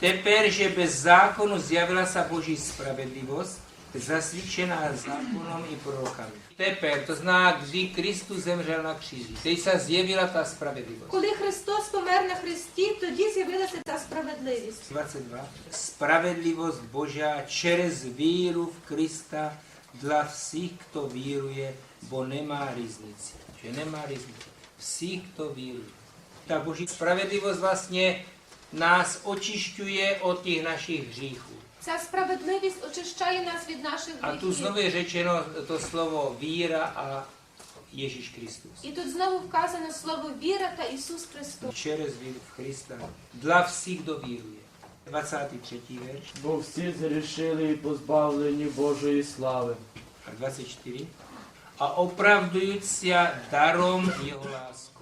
Тепер же без закону з'явилася Божа справедливість, засвідчена законом і пророками. Тепер, то знає, кdy Kristus земřel на kříži, teď се з'явила та справедливість. Коли Христос помер на хресті, тоді з'явилася та справедливість. 22. Spravedlivosť Božia через віру в Krista для всіх, хто вірує, бо нема різниці. Že нема різниці. Всі, хто вірує. Та Божа справедливість власне нас очищує від тих наших гріхів. Ця справедливість очищає нас від наших А тут гріхів. знову є речено то слово віра, а Єжиш Христос. І тут знову вказано слово віра та Ісус Христос. Через віру в Христа. Для всіх, хто вірує. 23 вірш. Бо всі зрішили і позбавлені Божої слави. a 24. A opravduються даром Його ласкою,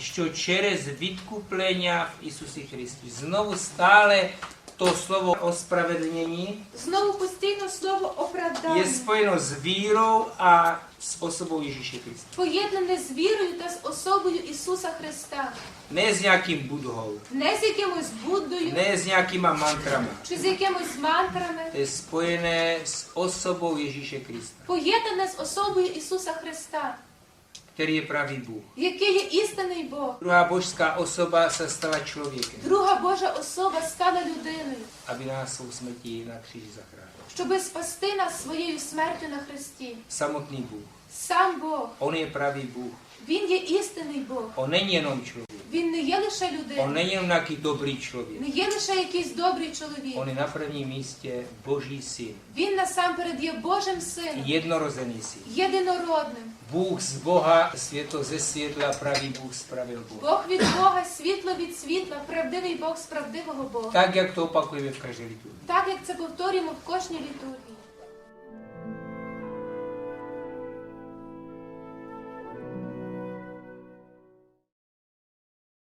що через відкуплення в Ісусі Христі. Знову стale то слово осправедлення Знову постійно слово є оправдання. споєно з вірою, а з особою Єжиша Христа. Поєднане з вірою та з особою Ісуса Христа. Не з яким будгою, Не з якимось Буддою не з якими мантрами. чи з якимось мантрами. Це споєне з особою Єжиша Христа, Поєднане з особою Ісуса Христа, є правий який є істинний Бог. Друга Божа особа стала людиною, захрánil. щоби спасти нас своєю смертю на Христі. Samotný Bůh. Сам Бог, On je pravý Bůh. Він є істинний Бог. On není jenom člověk. Він не є lише On людина, není jenom nějaký dobrý člověk. не є лише якийсь добрий чоловік. On je na prvním místě Boží syn. Він насамперед є Божим сином, Jednorozený syn. єдинородним. Bůh z Boha, světlo ze světla, pravý Bůh spravil Бога. Бог від Бога, світло від світла, правдивий Бог з правдивого Бога. Так як то опакуємо в každé літургії. Так як це повторюємо в кожній літургії.